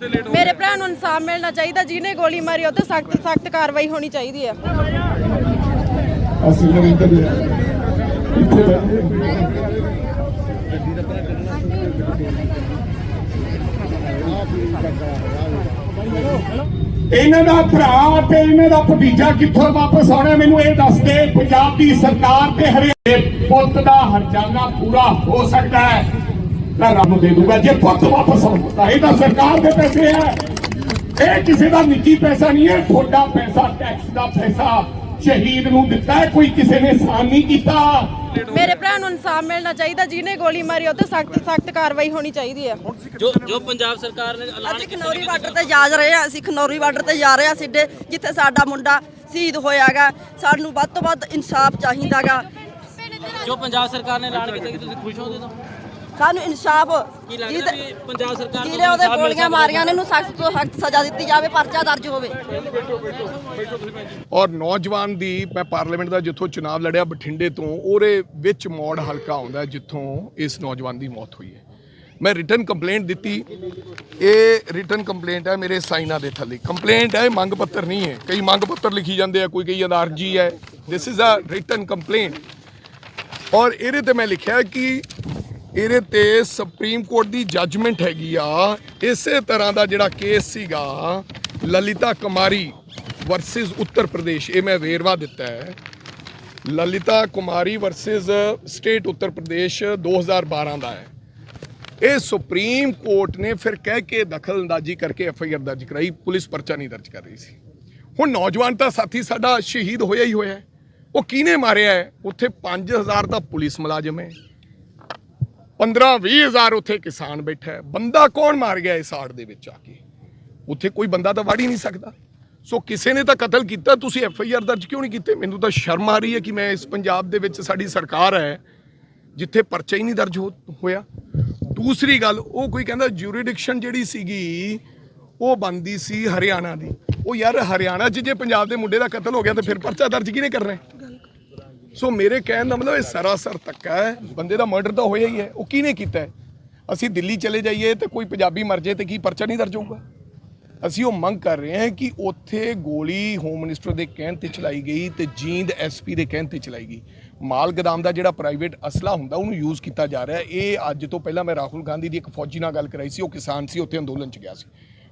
ਮੇਰੇ ਭਰਾ ਨੂੰ ਇਨਸਾਫ ਮਿਲਣਾ ਚਾਹੀਦਾ ਜਿਹਨੇ ਗੋਲੀ ਮਾਰੀ ਉਹ ਤੇ ਸਖਤ ਸਖਤ ਕਾਰਵਾਈ ਹੋਣੀ ਚਾਹੀਦੀ ਹੈ ਅਸੀਂ ਜੀ ਇੱਥੇ ਬੈਠੇ ਇਹਨਾਂ ਦਾ ਭਰਾ ਤੇ ਇਹਨਾਂ ਦਾ ਭਤੀਜਾ ਕਿੱਥੋਂ ਵਾਪਸ ਆਉਣਾ ਮੈਨੂੰ ਇਹ ਦੱਸ ਦੇ ਪੰਜਾਬ ਦੀ ਸਰਕਾਰ ਤੇ ਹਰੇ ਪੁੱਤ ਦਾ ਹਰਜਾਨਾ ਪੂਰਾ ਹੋ ਸਕਦਾ ਹੈ। ਮੈਂ ਰੱਬ ਨੂੰ ਦੇ ਦੂੰਗਾ ਜੇ ਪੁੱਤ ਵਾਪਸ ਆਉਂਦਾ ਇਹ ਤਾਂ ਸਰਕਾਰ ਦੇ ਪੈਸੇ ਹੈ ਇਹ ਕਿਸੇ ਦਾ ਨਿੱਜੀ ਪੈਸਾ ਨਹੀਂ ਹੈ ਤੁਹਾਡਾ ਪੈਸਾ ਟੈਕਸ ਦਾ ਪੈਸਾ ਸ਼ਹੀਦ ਨੂੰ ਦਿੱਤਾ ਹੈ ਕੋਈ ਕਿਸੇ ਨੇ ਸਾਨ ਨਹੀਂ ਕੀਤਾ। ਮੇਰੇ ਭਰਾ ਨੂੰ ਇਨਸਾਫ ਮਿਲਣਾ ਚਾਹੀਦਾ ਜਿਹਨੇ ਗੋਲੀ ਮਾਰੀ ਉਹ ਤੇ ਸਖਤ ਸਖਤ ਕਾਰਵਾਈ ਹੋਣੀ ਚਾਹੀਦੀ ਹੈ। ਜੋ ਜੋ ਪੰਜਾਬ ਸਰਕਾਰ ਨੇ ਐਲਾਨ ਖਨੌਰੀ ਬਾਰਡਰ ਤੇ ਜਾ ਰਹੇ ਹਾਂ ਅਸੀਂ ਖਨੌਰੀ ਬਾਰਡਰ ਤੇ ਜਾ ਰਹੇ ਹਾਂ ਸਿੱਧੇ ਜਿੱਥੇ ਸਾਡਾ ਮੁੰਡਾ ਸ਼ਹੀਦ ਹੋਇਆਗਾ ਸਾਨੂੰ ਵੱਧ ਤੋਂ ਵੱਧ ਇਨਸਾਫ ਚਾਹੀਦਾਗਾ ਜੋ ਪੰਜਾਬ ਸਰਕਾਰ ਨੇ ਐਲਾਨ ਕੀਤਾ ਕਿ ਤੁਸੀਂ ਖੁਸ਼ ਹੋ ਉਹਦੇ ਤੋਂ ਸਾਨੂੰ ਇਨਸਾਫ ਕੀ ਲੱਗਦਾ ਵੀ ਪੰਜਾਬ ਸਰਕਾਰ ਨੂੰ ਜਿਹਨੇ ਉਹਦੇ ਗੋਲੀਆਂ? ਮਾਰੀਆਂ ਨੇ ਉਹਨੂੰ ਸਖਤ ਤੋਂ ਸਖਤ ਸਜ਼ਾ ਦਿੱਤੀ ਜਾਵੇ ਪਰਚਾ ਦਰਜ ਹੋਵੇ। ਔਰ ਨੌਜਵਾਨ ਦੀ ਮੈਂ ਪਾਰਲੀਮੈਂਟ ਦਾ ਜਿੱਥੋਂ ਚੁਣਾਵ ਲੜਿਆ ਬਠਿੰਡੇ ਤੋਂ ਉਹਦੇ ਵਿੱਚ ਮੋੜ ਹਲਕਾ ਆਉਂਦਾ ਜਿੱਥੋਂ ਇਸ ਨੌਜਵਾਨ ਦੀ ਮੌਤ ਹੋਈ ਹੈ। ਮੈਂ ਰਿਟਨ ਕੰਪਲੇਂਟ ਦਿੱਤੀ। ਇਹ ਰਿਟਨ ਕੰਪਲੇਂਟ ਹੈ ਮੇਰੇ ਸਾਈਨਾਂ ਦੇ ਥੱਲੇ। ਕੰਪਲੇਂਟ ਹੈ ਮੰਗ ਪੱਤਰ ਨਹੀਂ ਹੈ। ਕਈ ਮੰਗ ਪੱਤਰ ਲਿਖੀ ਜਾਂਦੇ ਆ ਕੋਈ ਕਈ ਜਾਂਦਾ ਅਰਜੀ ਹੈ। This is a written complaint ਔਰ ਇਹਦੇ ਤੇ ਮੈਂ ਲਿਖਿਆ ਕਿ ਇਹਦੇ ਤੇ ਸੁਪਰੀਮ ਕੋਰਟ ਦੀ ਜੱਜਮੈਂਟ ਹੈਗੀ ਆ। ਇਸੇ ਤਰ੍ਹਾਂ ਦਾ ਜਿਹੜਾ ਕੇਸ ਸੀਗਾ, ਲਲਿਤਾ ਕੁਮਾਰੀ ਵਰਸਸ ਉੱਤਰ ਪ੍ਰਦੇਸ਼, ਇਹ ਮੈਂ ਵੇਰਵਾ ਦਿੱਤਾ ਹੈ। ਲਲਿਤਾ ਕੁਮਾਰੀ ਵਰਸਸ ਸਟੇਟ ਉੱਤਰ ਪ੍ਰਦੇਸ਼ 2012 ਦਾ ਹੈ। ਇਹ ਸੁਪਰੀਮ ਕੋਰਟ ਨੇ ਫਿਰ ਕਹਿ ਕੇ ਦਖਲਅੰਦਾਜ਼ੀ ਕਰਕੇ ਐਫ ਆਈ ਆਰ ਦਰਜ ਕਰਾਈ, ਪੁਲਿਸ ਪਰਚਾ ਨਹੀਂ ਦਰਜ ਕਰ ਰਹੀ ਸੀ। ਹੁਣ ਨੌਜਵਾਨ ਤਾਂ ਸਾਥੀ ਸਾਡਾ ਸ਼ਹੀਦ ਹੋਇਆ ਹੀ ਹੋਇਆ ਉਹ ਕਿਹਨੇ ਮਾਰਿਆ ਹੈ? ਉੱਥੇ 5000 ਦਾ ਪੁਲਿਸ ਮੁਲਾਜ਼ਮ ਹੈ। 15 20000 ਉੱਥੇ ਕਿਸਾਨ ਬੈਠਾ ਹੈ। ਬੰਦਾ ਕੌਣ ਮਾਰ ਗਿਆ ਇਸ ਆੜ ਦੇ ਵਿੱਚ ਆ ਕੇ? ਉੱਥੇ ਕੋਈ ਬੰਦਾ ਤਾਂ ਵੜ ਹੀ ਨਹੀਂ ਸਕਦਾ। ਸੋ ਕਿਸੇ ਨੇ ਤਾਂ ਕਤਲ ਕੀਤਾ, ਤੁਸੀਂ ਐਫ ਆਈ ਆਰ ਦਰਜ ਕਿਉਂ ਨਹੀਂ ਕੀਤੇ? ਮੈਨੂੰ ਤਾਂ ਸ਼ਰਮ ਆ ਰਹੀ ਹੈ ਕਿ ਮੈਂ ਇਸ ਪੰਜਾਬ ਦੇ ਵਿੱਚ ਸਾਡੀ ਸਰਕਾਰ ਹੈ, ਜਿੱਥੇ ਪਰਚਾ ਹੀ ਨਹੀਂ ਦਰਜ ਹੋ- ਹੋਇਆ। ਦੂਸਰੀ ਗੱਲ, ਉਹ ਕੋਈ ਕਹਿੰਦਾ ਜੂਰੀਡਿਕਸ਼ਨ ਜਿਹੜੀ ਸੀਗੀ, ਉਹ ਬੰਦੀ ਸੀ ਹਰਿਆਣਾ ਦੀ। ਉਹ ਯਾਰ ਹਰਿਆਣਾ 'ਚ ਜੇ ਪੰਜਾਬ ਦੇ ਮੁੰਡੇ ਦਾ ਕਤਲ ਹੋ ਗਿਆ ਤਾਂ ਫਿਰ ਪਰਚਾ ਦਰਜ ਕਿਹਨੇ ਕਰਨਾ ਹੈ? ਸੋ ਮੇਰੇ ਕਹਿਣ ਦਾ ਮਤਲਬ ਇਹ ਸਰਾਸਰ ਧੱਕਾ ਹੈ, ਬੰਦੇ ਦਾ ਮਰਡਰ ਤਾਂ ਹੋਇਆ ਹੀ ਹੈ। ਉਹ ਕਿਹਨੇ ਕੀਤਾ ਹੈ? ਅਸੀਂ ਦਿੱਲੀ ਚਲੇ ਜਾਈਏ ਤੇ ਕੋਈ ਪੰਜਾਬੀ ਮਰ ਜਾਏ ਤੇ ਕੀ ਪਰਚਾ ਨਹੀਂ ਦਰਜ ਹੋਊਗਾ? ਅਸੀਂ ਉਹ ਮੰਗ ਕਰ ਰਹੇ ਹਾਂ ਕਿ ਉੱਥੇ ਗੋਲੀ ਹੋਮ ਮਿਨਿਸਟਰ ਦੇ ਕਹਿਣ ਤੇ ਚਲਾਈ ਗਈ ਤੇ ਜੀਂਦ ਐਸਪੀ ਦੇ ਕਹਿਣ ਤੇ ਚਲਾਈ ਗਈ। ਮਾਲ ਗਦਾਮ ਦਾ ਜਿਹੜਾ ਪ੍ਰਾਈਵੇਟ ਅਸਲਾ ਹੁੰਦਾ, ਉਹਨੂੰ ਯੂਜ਼ ਕੀਤਾ ਜਾ ਰਿਹਾ ਇਹ ਅੱਜ ਤੋਂ ਪਹਿਲਾਂ ਮੈਂ ਰਾਹੁਲ ਗਾਂਧੀ ਦੀ ਇੱਕ ਫੌਜੀ ਨਾਲ ਗੱਲ ਕਰਾਈ ਸੀ, ਉਹ ਕਿਸਾਨ ਸੀ, ਉੱਥੇ ਅੰਦੋਲਨ 'ਚ ਗਿਆ ਸੀ।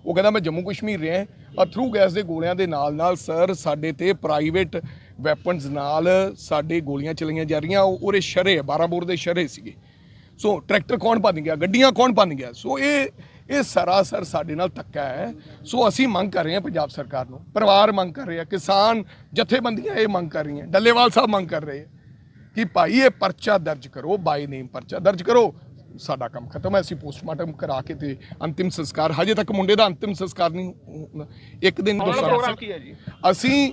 ਉਹ ਕਹਿੰਦਾ, ਮੈਂ ਜੰਮੂ ਕਸ਼ਮੀਰ ਰਿਹਾ ਅਥਰੂ ਗੈਸ ਦੇ ਗੋਲਿਆਂ ਦੇ ਨਾਲ ਨਾਲ ਸਰ ਸਾਡੇ ਤੇ ਪ੍ਰਾਈਵੇਟ ਵੈਪਨਸ ਨਾਲ ਸਾਡੇ ਗੋਲੀਆਂ ਚਲਾਈਆਂ ਜਾ ਰਹੀਆਂ ਉਹ ਉਹਦੇ ਸ਼ਰੇ 12 ਬੋਰ ਦੇ ਸ਼ਰੇ ਸੀਗੇ। ਸੋ ਟਰੈਕਟਰ ਕੌਣ ਭੰਨ ਗਿਆ? ਗੱਡੀਆਂ ਕੌਣ ਭੰਨ ਗਿਆ? ਸੋ ਇਹ ਇਹ ਸਰਾਸਰ ਸਾਡੇ ਨਾਲ ਧੱਕਾ ਹੈ। ਸੋ ਅਸੀਂ ਮੰਗ ਕਰ ਰਹੇ ਹਾਂ ਪੰਜਾਬ ਸਰਕਾਰ ਨੂੰ ਪਰਿਵਾਰ ਮੰਗ ਕਰ ਰਹੇ ਆ ਕਿਸਾਨ ਜਥੇਬੰਦੀਆਂ ਇਹ ਮੰਗ ਕਰ ਰਹੀਆਂ ਡੱਲੇਵਾਲ ਸਾਹਿਬ ਮੰਗ ਕਰ ਰਹੇ ਕਿ ਭਾਈ ਇਹ ਪਰਚਾ ਦਰਜ ਕਰੋ ਬਾਈ ਨੇਮ ਪਰਚਾ ਦਰਜ ਕਰੋ। ਸਾਡਾ ਕੰਮ ਖਤਮ ਹੈ ਅਸੀਂ ਪੋਸਟਮਾਰਟਮ ਕਰਾ ਕੇ ਤੇ ਅੰਤਿਮ ਸੰਸਕਾਰ ਹਜੇ ਤੱਕ ਮੁੰਡੇ ਦਾ ਅੰਤਿਮ ਸੰਸਕਾਰ ਨਹੀਂ। ਇੱਕ ਦਿਨ ਕੀ ਹੈ ਜੀ? ਅਸੀਂ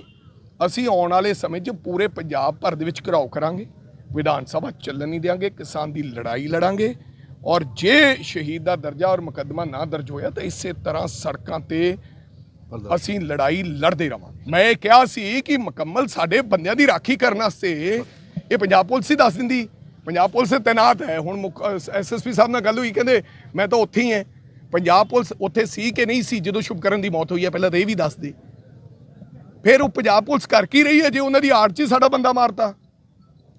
ਅਸੀਂ ਆਉਣ ਵਾਲੇ ਸਮੇਂ 'ਚ ਪੂਰੇ ਪੰਜਾਬ ਭਰ ਦੇ ਵਿੱਚ ਘਰਾਓ ਕਰਾਂਗੇ, ਵਿਧਾਨ ਸਭਾ ਚੱਲਣ ਨਹੀਂ ਦੇਵਾਂਗੇ ਕਿਸਾਨ ਦੀ ਲੜਾਈ ਲੜਾਂਗੇ ਔਰ ਜੇ ਸ਼ਹੀਦ ਦਾ ਦਰਜਾ ਔਰ ਮੁਕੱਦਮਾ ਨਾ ਦਰਜ ਹੋਇਆ ਤਾਂ ਇਸੇ ਤਰ੍ਹਾਂ ਸੜਕਾਂ ਤੇ ਅਸੀਂ ਲੜਾਈ ਲੜਦੇ ਰਵਾਂਗੇ। ਮੈਂ ਇਹ ਕਿਹਾ ਸੀ ਕਿ ਮੁਕੰਮਲ ਸਾਡੇ ਬੰਦਿਆਂ ਦੀ ਰਾਖੀ ਕਰਨ ਵਾਸਤੇ ਇਹ ਪੰਜਾਬ ਪੁਲਿਸ ਹੀ ਦੱਸ ਦਿੰਦੀ। ਪੰਜਾਬ ਪੁਲਿਸ ਤੈਨਾਤ ਹੈ। ਹੁਣ ਐਸਐਸਪੀ ਸਾਹਿਬ ਨਾਲ ਗੱਲ ਹੋਈ, ਕਹਿੰਦੇ ਮੈਂ ਤਾਂ ਉੱਥੇ ਹੀ ਹਾਂ। ਪੰਜਾਬ ਪੁਲਿਸ ਉੱਥੇ ਸੀ ਕਿ ਨਹੀਂ ਸੀ? ਜਦੋਂ ਸ਼ੁਭਕਰਨ ਦੀ ਮੌਤ ਹੋਈ ਹੈ, ਪਹਿਲਾਂ ਤਾਂ ਇਹ ਵੀ ਦੱਸ ਦੇ। ਫਿਰ ਉਹ ਪੰਜਾਬ ਪੁਲਿਸ ਕਰ ਕੀ ਰਹੀ ਹੈ ਜੇ ਉਹਨਾਂ ਦੀ ਆੜ 'ਚ ਹੀ ਸਾਡਾ ਬੰਦਾ ਮਾਰਤਾ?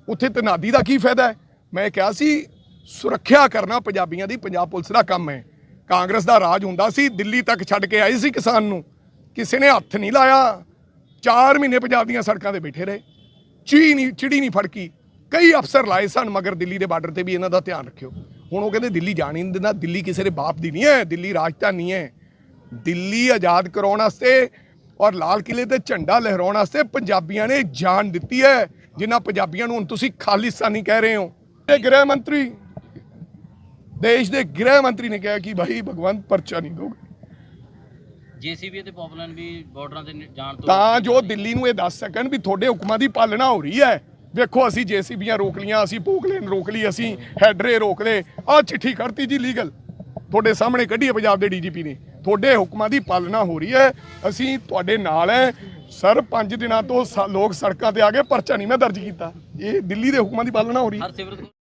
ਉੱਥੇ ਤਨਾਦੀ ਦਾ ਕੀ ਫਾਇਦਾ ਹੈ? ਮੈਂ ਕਿਹਾ ਸੀ, ਸੁਰੱਖਿਆ ਕਰਨਾ ਪੰਜਾਬੀਆਂ ਦੀ, ਪੰਜਾਬ ਪੁਲਿਸ ਦਾ ਕੰਮ ਹੈ। ਕਾਂਗਰਸ ਦਾ ਰਾਜ ਹੁੰਦਾ ਸੀ, ਦਿੱਲੀ ਤੱਕ ਛੱਡ ਕੇ ਆਈ ਸੀ ਕਿਸਾਨ ਨੂੰ। ਕਿਸੇ ਨੇ ਹੱਥ ਨਹੀਂ ਲਾਇਆ। 4 ਮਹੀਨੇ ਪੰਜਾਬ ਦੀਆਂ ਸੜਕਾਂ ਤੇ ਬੈਠੇ ਰਹੇ। ਚੀ ਨਹੀਂ, ਚਿੜੀ ਨਹੀਂ ਫੜਕੀ। ਕਈ ਅਫਸਰ ਲਾਏ ਸਨ, ਮਗਰ ਦਿੱਲੀ ਦੇ ਬਾਰਡਰ ਤੇ ਵੀ ਇਹਨਾਂ ਦਾ ਧਿਆਨ ਰੱਖਿਓ। ਹੁਣ ਉਹ ਕਹਿੰਦੇ, ਦਿੱਲੀ ਜਾਣ ਹੀ ਨਹੀਂ ਦਿੰਦਾ। ਦਿੱਲੀ ਕਿਸੇ ਦੇ ਬਾਪ ਦੀ ਨਹੀਂ ਹੈ, ਦਿੱਲੀ ਰਾਜਧਾਨੀ ਹੈ। ਦਿੱਲੀ ਆਜ਼ਾਦ ਕਰਾਉਣ ਵਾਸਤੇ ਔਰ ਲਾਲ ਕਿਲੇ ਤੇ ਝੰਡਾ ਲਹਿਰਾਉਣ ਵਾਸਤੇ ਪੰਜਾਬੀਆਂ ਨੇ ਜਾਨ ਦਿੱਤੀ ਹੈ। ਜਿਨ੍ਹਾਂ ਪੰਜਾਬੀਆਂ ਨੂੰ ਹੁਣ ਤੁਸੀਂ ਖਾਲਿਸਤਾਨੀ ਕਹਿ ਰਹੇ ਹੋ। ਇਹ ਗ੍ਰਹਿ ਮੰਤਰੀ ਦੇਸ਼ ਦੇ ਗ੍ਰਹਿ ਮੰਤਰੀ ਨੇ ਕਿਹਾ ਕਿ ਭਾਈ ਭਗਵੰਤ ਪਰਚਾ ਨਹੀਂ ਦੋਗੇ ਜੀਸੀਬੀ ਤੇ ਪੌਪਲਾਈਨ ਵੀ ਬਾਰਡਰਾਂ ਤੇ ਜਾਣ ਤੋਂ ਤਾਂ ਜੋ ਦਿੱਲੀ ਨੂੰ ਇਹ ਦੱਸ ਸਕਣ ਵੀ ਤੁਹਾਡੇ ਹੁਕਮਾਂ ਦੀ ਪਾਲਣਾ ਹੋ ਰਹੀ ਹੈ। ਵੇਖੋ ਅਸੀਂ ਜੇਸੀਬੀਆਂ ਰੋਕ ਲੀਆਂ ਅਸੀਂ ਪੋਕਲੇਨ ਰੋਕ ਲਈ ਅਸੀਂ ਹੈਡਰੇ ਰੋਕ ਲਏ। ਆਹ ਚਿੱਠੀ ਕਰਤੀ ਜੀ ਲੀਗਲ ਤੁਹਾਡੇ ਸਾਹਮਣੇ ਕੱਢੀ ਹੈ ਪੰਜਾਬ ਦੇ ਡੀਜੀਪੀ ਨੇ। ਤੁਹਾਡੇ ਹੁਕਮਾਂ ਦੀ ਪਾਲਣਾ ਹੋ ਰਹੀ ਹੈ। ਅਸੀਂ ਤੁਹਾਡੇ ਨਾਲ ਹੈ। ਸਰ 5 ਦਿਨਾਂ ਤੋਂ ਲੋਕ ਸੜਕਾਂ ਤੇ ਆ ਗਏ। ਪਰਚਾ ਨਹੀਂ ਮੈਂ ਦਰਜ ਕੀਤਾ। ਇਹ ਦਿੱਲੀ ਦੇ ਹੁਕਮਾਂ ਦੀ ਪਾਲਣਾ ਹੋ ਰਹੀ। ਹੈ